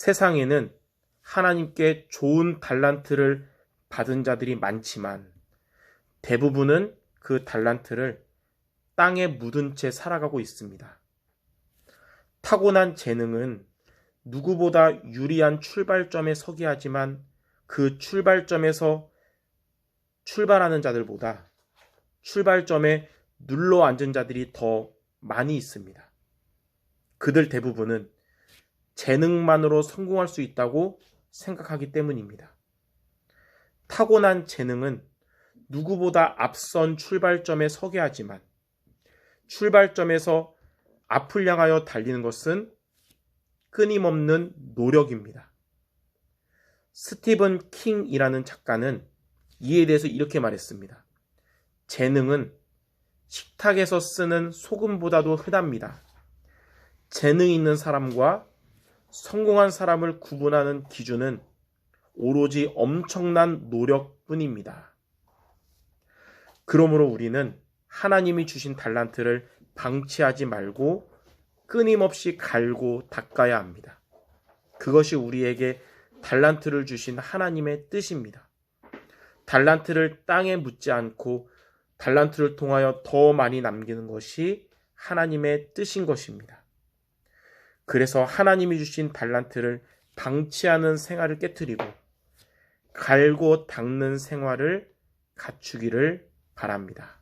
세상에는 하나님께 좋은 달란트를 받은 자들이 많지만 대부분은 그 달란트를 땅에 묻은 채 살아가고 있습니다. 타고난 재능은 누구보다 유리한 출발점에 서게 하지만 그 출발점에서 출발하는 자들보다 출발점에 눌러 앉은 자들이 더 많이 있습니다. 그들 대부분은 재능만으로 성공할 수 있다고 생각하기 때문입니다. 타고난 재능은 누구보다 앞선 출발점에 서게 하지만 출발점에서 앞을 향하여 달리는 것은 끊임없는 노력입니다. 스티븐 킹이라는 작가는 이에 대해서 이렇게 말했습니다. 재능은 식탁에서 쓰는 소금보다도 흔합니다. 재능 있는 사람과 성공한 사람을 구분하는 기준은 오로지 엄청난 노력뿐입니다. 그러므로 우리는 하나님이 주신 달란트를 방치하지 말고 끊임없이 갈고 닦아야 합니다. 그것이 우리에게 달란트를 주신 하나님의 뜻입니다. 달란트를 땅에 묻지 않고 달란트를 통하여 더 많이 남기는 것이 하나님의 뜻인 것입니다. 그래서 하나님이 주신 달란트를 방치하는 생활을 깨뜨리고 갈고 닦는 생활을 갖추기를 바랍니다.